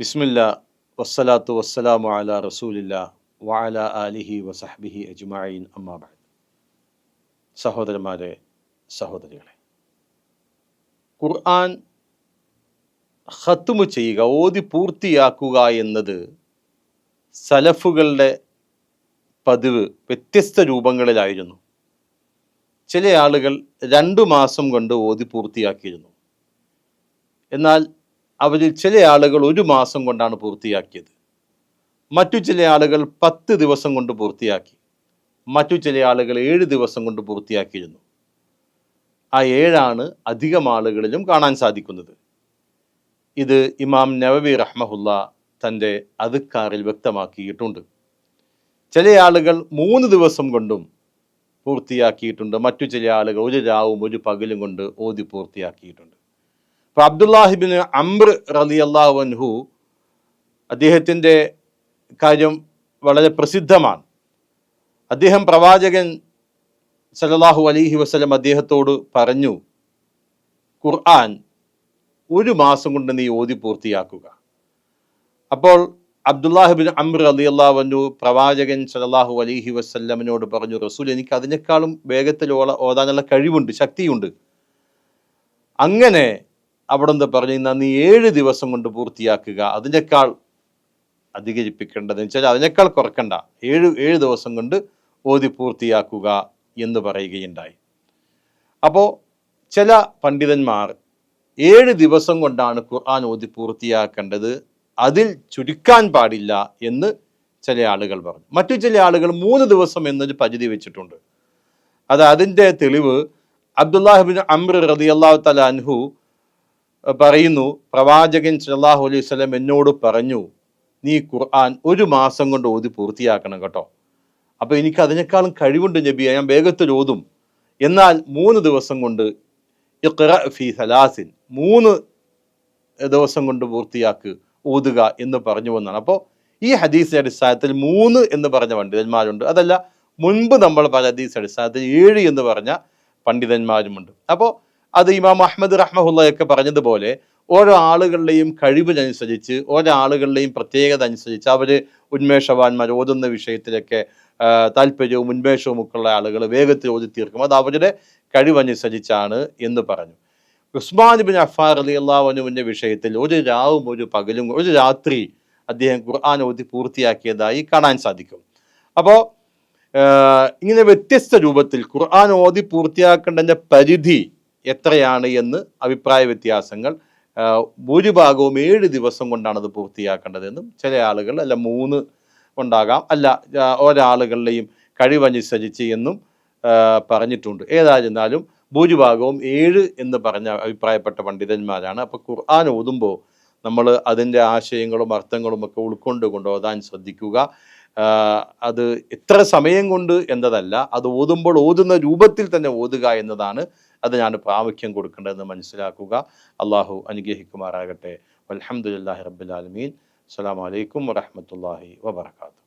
ബിസ്മില്ല വസ്സലാത്തു വസ്സലാമു അല റസൂലില്ല വഅല ആലിഹി വസഹ്ബിഹി അജ്മായിൻ അമ്മാബാദ് സഹോദരന്മാരെ സഹോദരികളെ ഖുർആൻ ഖത്തുമു ചെയ്യുക ഓതി പൂർത്തിയാക്കുക എന്നത് സലഫുകളുടെ പതിവ് വ്യത്യസ്ത രൂപങ്ങളിലായിരുന്നു. ചില ആളുകൾ രണ്ടു മാസം കൊണ്ട് ഓതി പൂർത്തിയാക്കിയിരുന്നു. എന്നാൽ അവരിൽ ചില ആളുകൾ ഒരു മാസം കൊണ്ടാണ് പൂർത്തിയാക്കിയത്. മറ്റു ചില ആളുകൾ പത്ത് ദിവസം കൊണ്ട് പൂർത്തിയാക്കി. മറ്റു ചില ആളുകൾ ഏഴ് ദിവസം കൊണ്ട് പൂർത്തിയാക്കിയിരുന്നു. ആ ഏഴാണ് അധികം ആളുകളിലും കാണാൻ സാധിക്കുന്നത്. ഇത് ഇമാം നവബി റഹ്മഹുല്ല തന്റെ അതുക്കാറിൽ വ്യക്തമാക്കിയിട്ടുണ്ട്. ചില ആളുകൾ മൂന്ന് ദിവസം കൊണ്ടും പൂർത്തിയാക്കിയിട്ടുണ്ട്. മറ്റു ചില ആളുകൾ ഒരു രാവും ഒരു പകലും കൊണ്ട് ഓതി പൂർത്തിയാക്കിയിട്ടുണ്ട്. അപ്പോൾ അബ്ദുല്ലാഹിബിന് അംർ റലി അള്ളാഹുൻഹു അദ്ദേഹത്തിന്റെ കാര്യം വളരെ പ്രസിദ്ധമാണ്. അദ്ദേഹം പ്രവാചകൻ സലല്ലാഹു അലൈഹി വസ്ലം അദ്ദേഹത്തോട് പറഞ്ഞു ഖുർആൻ ഒരു മാസം കൊണ്ട് നീ ഓതി പൂർത്തിയാക്കുക. അപ്പോൾ അബ്ദുല്ലാഹിബിൻ അമ്ര അലി അള്ളാഹു പ്രവാചകൻ സലല്ലാഹു അലൈഹി വസ്ല്ലമിനോട് പറഞ്ഞു റസൂൽ എനിക്ക് അതിനേക്കാളും വേഗത്തിൽ ഓതാനുള്ള കഴിവുണ്ട് ശക്തിയുണ്ട്. അങ്ങനെ അവിടെ നിന്ന് പറഞ്ഞു നീ ഏഴ് ദിവസം കൊണ്ട് പൂർത്തിയാക്കുക. അതിനേക്കാൾ അധികരിപ്പിക്കേണ്ടതെന്ന് വെച്ചാൽ അതിനേക്കാൾ കുറക്കണ്ട. ഏഴ് ഏഴ് ദിവസം കൊണ്ട് ഓതി പൂർത്തിയാക്കുക എന്ന് പറയുകയുണ്ടായി. അപ്പോൾ ചില പണ്ഡിതന്മാർ ഏഴ് ദിവസം കൊണ്ടാണ് ഖുർആൻ ഓതി പൂർത്തിയാക്കേണ്ടത്. അതിൽ ചുരുക്കാൻ പാടില്ല എന്ന് ചില ആളുകൾ പറഞ്ഞു. മറ്റു ചില ആളുകൾ മൂന്ന് ദിവസം എന്നൊരു പരിധി വെച്ചിട്ടുണ്ട്. അത് അതിന്റെ തെളിവ് അബ്ദുല്ലാഹിബിൻ അമ്ര അള്ളാഹു തല അൻഹു പറയുന്നു പ്രവാചകൻ സല്ലാഹു അലൈഹി സ്വലം എന്നോട് പറഞ്ഞു നീ ഖുർആൻ ഒരു മാസം കൊണ്ട് ഓതി പൂർത്തിയാക്കണം കേട്ടോ. അപ്പോൾ എനിക്ക് അതിനേക്കാളും കഴിവുണ്ട് നബിയ ഞാൻ വേഗത്തിൽ ഓതും. എന്നാൽ മൂന്ന് ദിവസം കൊണ്ട് ഫി സലാസിൻ മൂന്ന് ദിവസം കൊണ്ട് പൂർത്തിയാക്ക് ഓതുക എന്ന് പറഞ്ഞു വന്നാണ്. അപ്പോൾ ഈ ഹദീസിന്റെ അടിസ്ഥാനത്തിൽ മൂന്ന് എന്ന് പറഞ്ഞ പണ്ഡിതന്മാരുണ്ട്. അതല്ല മുൻപ് നമ്മൾ പല ഹദീസ് അടിസ്ഥാനത്തിൽ ഏഴ് എന്ന് പറഞ്ഞ പണ്ഡിതന്മാരുമുണ്ട്. അപ്പോൾ അത് ഇമാം അഹമ്മദ് റഹ്മഹുല്ലയൊക്കെ പറഞ്ഞതുപോലെ ഓരോ ആളുകളുടെയും കഴിവിനനുസരിച്ച് ഓരോ ആളുകളുടെയും പ്രത്യേകത അനുസരിച്ച് അവർ ഉന്മേഷവാന്മാർ ഓതുന്ന വിഷയത്തിലൊക്കെ താല്പര്യവും ഉന്മേഷവും ഒക്കെ ഉള്ള ആളുകൾ വേഗത്തിൽ ഓതി തീർക്കും. അത് അവരുടെ കഴിവനുസരിച്ചാണ് എന്ന് പറഞ്ഞു. ഉസ്മാൻ ബിൻ അഫാർ അലി അള്ളാഹുനുവിന്റെ വിഷയത്തിൽ ഒരു രാവും ഒരു പകലും ഒരു രാത്രി അദ്ദേഹം ഖുർആൻ ഓതി പൂർത്തിയാക്കിയതായി കാണാൻ സാധിക്കും. അപ്പോൾ ഇങ്ങനെ വ്യത്യസ്ത രൂപത്തിൽ ഖുർആൻ ഓതി പൂർത്തിയാക്കേണ്ടതിന്റെ പരിധി എത്രയാണ് എന്ന് അഭിപ്രായ വ്യത്യാസങ്ങൾ ഭൂരിഭാഗവും ഏഴ് ദിവസം കൊണ്ടാണ് അത് പൂർത്തിയാക്കേണ്ടതെന്നും ചില ആളുകൾ അല്ല മൂന്ന് ഉണ്ടാകാം അല്ല ഒരാളുകളുടെയും കഴിവനുസരിച്ച് എന്നും പറഞ്ഞിട്ടുണ്ട്. ഏതായിരുന്നാലും ഭൂരിഭാഗവും ഏഴ് എന്ന് പറഞ്ഞ അഭിപ്രായപ്പെട്ട പണ്ഡിതന്മാരാണ്. അപ്പോൾ ഖുർആൻ ഓതുമ്പോൾ നമ്മൾ അതിന്റെ ആശയങ്ങളും അർത്ഥങ്ങളും ഒക്കെ ഉൾക്കൊണ്ട് കൊണ്ട് ഓതാൻ ശ്രദ്ധിക്കുക അത് എത്ര സമയം കൊണ്ട് എന്നതല്ല അത് ഓതുമ്പോൾ ഓതുന്ന രൂപത്തിൽ തന്നെ ഓതുക എന്നതാണ് അതിനാണ് പ്രാമുഖ്യം കൊടുക്കേണ്ടതെന്ന് മനസ്സിലാക്കുക. അള്ളാഹു അനുഗ്രഹിക്കുമാറാകട്ടെ. അലഹമുല്ലാഹി റബ്ബുലാലമീൻ അസ്സാം വലൈക്കും വറഹമത്തല്ലാഹി വബർക്കാത്തു